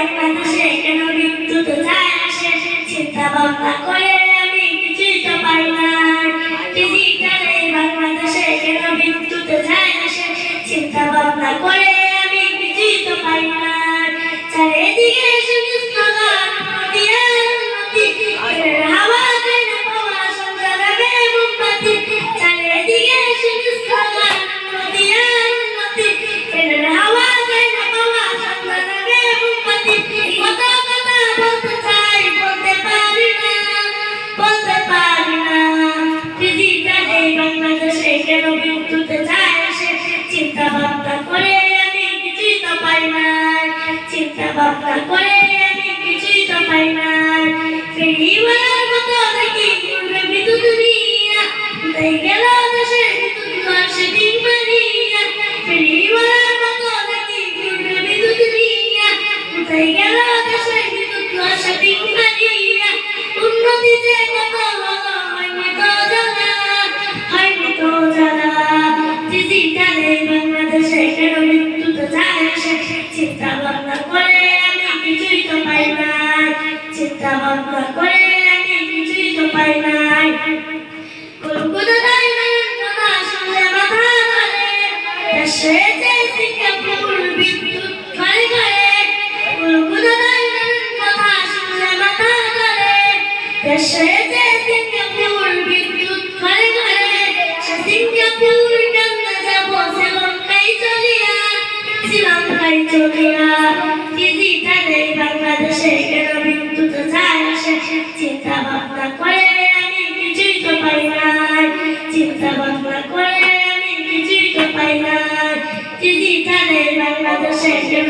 এক বাতাসে কেন বিদ্যুৎ যায় আসে চিন্তা ভাবনা করে আমি কিছুই তো পাই না। ফিজিক্যাল এই বাংলাদেশে চিন্তা ভাবনা করে কেন বিদ্যুতে যায়, সে চিন্তা ভাবনা করে আমি কিছুই তো পাই না। চিন্তা ভাবনা করে আমি কিছুই তো পাই না। ফেরিওয়ালার মতো দেখি ঘুরবে বিদ্যুৎ নিয়া তাই গেল দেশে বিদ্যুৎ ঘর সেদিন মারিয়া ফেরিওয়ালার মতো দেখি ঘুরবে বিদ্যুৎ নিয়া তাই গেল ডিজিটালে বাংলাদেশে কেন বিদ্যুৎ যায় সে চিন্তা ভাবনা করে আমি কিছুই তো পাই নাই চিন্তা ভাবনা করে আমি কিছুই তো পাই নাই কলকাতা ডায়মন্ড কথা শুনলে মাথা ধরে দেশে যে সিঙ্গাপুর বিদ্যুৎ ঘরে ঘরে। কলকাতা ডায়মন্ড কথা শুনলে মাথা ধরে দেশে চিন্তা ভাবনা করে আমি কিছুই তো পাই নাই চিন্তা ভাবনা করে আমি কিছুই তো পাই নাই ডিজিটালে বাংলাদেশে কেন